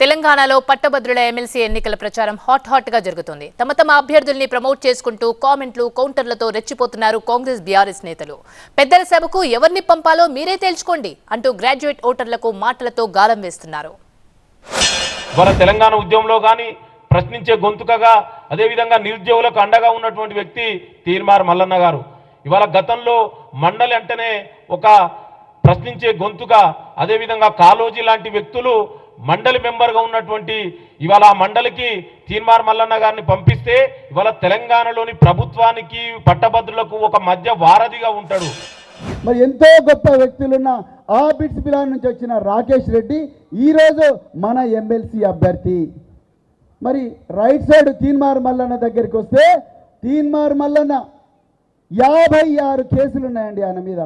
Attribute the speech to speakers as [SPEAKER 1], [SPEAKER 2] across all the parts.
[SPEAKER 1] తెలంగాణలో పట్టభద్రుల ఎమ్మెల్సీ ఎన్నికల ప్రచారం హాట్ హాట్గా జరుగుతుంది. తమ తమ అభ్యర్థుల్ని ప్రమోట్ చేసుకుంటూ కామెంట్లు కౌంటర్లతో రెచ్చిపోతున్నారు కాంగ్రెస్ బీఆర్ఎస్ నేతలు. పెద్దల సభకు ఎవరిని పంపాలో మీరే తేల్చుకోండి అంటూ గ్రాడ్యుయేట్ ఓటర్లకు మాటలతో గాలం వేస్తున్నారు.
[SPEAKER 2] మన తెలంగాణ ఉద్యమంలో కానీ ప్రశ్నించే గొంతుకగా అదేవిధంగా నిరుద్యోగులకు అండగా ఉన్నటువంటి వ్యక్తి తీర్మార్ మల్లన్న గారు. ఇవాళ గతంలో మండలి అంటేనే ఒక ప్రశ్నించే గొంతుగా అదేవిధంగా కాలోజీ లాంటి వ్యక్తులు మండలి మెంబర్గా ఉన్నటువంటి ఇవాళ ఆ మండలికి తీన్మార్ మల్లన్న గారిని పంపిస్తే ఇవాళ తెలంగాణలోని ప్రభుత్వానికి పట్టభద్రులకు ఒక మధ్య వారధిగా ఉంటాడు.
[SPEAKER 3] మరి ఎంతో గొప్ప వ్యక్తులున్న ఆ బిట్స్ బిలాన్ నుంచి వచ్చిన రాకేష్ రెడ్డి ఈరోజు మన ఎమ్మెల్సీ అభ్యర్థి. మరి రైట్ సైడ్ తీన్మార్ మల్లన్న దగ్గరికి వస్తే తీన్మార్ మల్లన్న యాభై ఆరు కేసులు ఉన్నాయండి ఆయన మీద.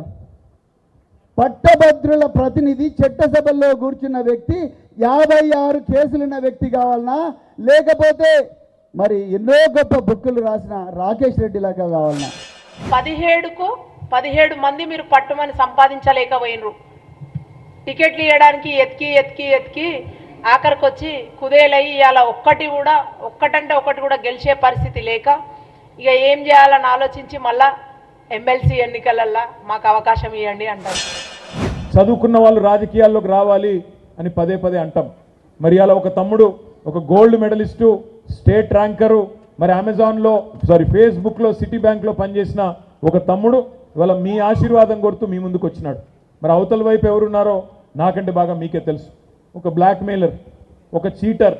[SPEAKER 3] పట్టభద్రుల ప్రతినిధి చట్టసభల్లో కూర్చున్న వ్యక్తి యాభై ఆరు కేసులున్న వ్యక్తి కావాలనా? లేకపోతే మరి ఎన్నో గొప్ప బుక్కులు రాసిన రాకేష్ రెడ్డి లాగా కావాలనా?
[SPEAKER 4] పదిహేడుకు పదిహేడు మంది మీరు పట్టుమని సంపాదించలేకపోయినరు. టికెట్లు ఇవ్వడానికి ఎతికి ఎతికి ఎతికి ఆఖరికి వచ్చి కుదేలయ్యి ఇలా ఒక్కటి కూడా ఒక్కటంటే ఒకటి కూడా గెలిచే పరిస్థితి లేక ఇక ఏం చేయాలని ఆలోచించి మళ్ళా ఎమ్మెల్సీ ఎన్నికలల్లో మాకు అవకాశం ఇవ్వండి అంటారు.
[SPEAKER 5] చదువుకున్న వాళ్ళు రాజకీయాల్లోకి రావాలి అని పదే పదే అంటాం. మరి అలా ఒక తమ్ముడు ఒక గోల్డ్ మెడలిస్టు స్టేట్ ర్యాంకరు మరి అమెజాన్లో సారీ ఫేస్బుక్లో సిటీ బ్యాంక్లో పనిచేసిన ఒక తమ్ముడు ఇవాళ మీ ఆశీర్వాదం కొడుతూ మీ ముందుకు వచ్చినాడు. మరి అవతల వైపు ఎవరున్నారో నాకంటే బాగా మీకే తెలుసు. ఒక బ్లాక్మెయిలర్ ఒక చీటర్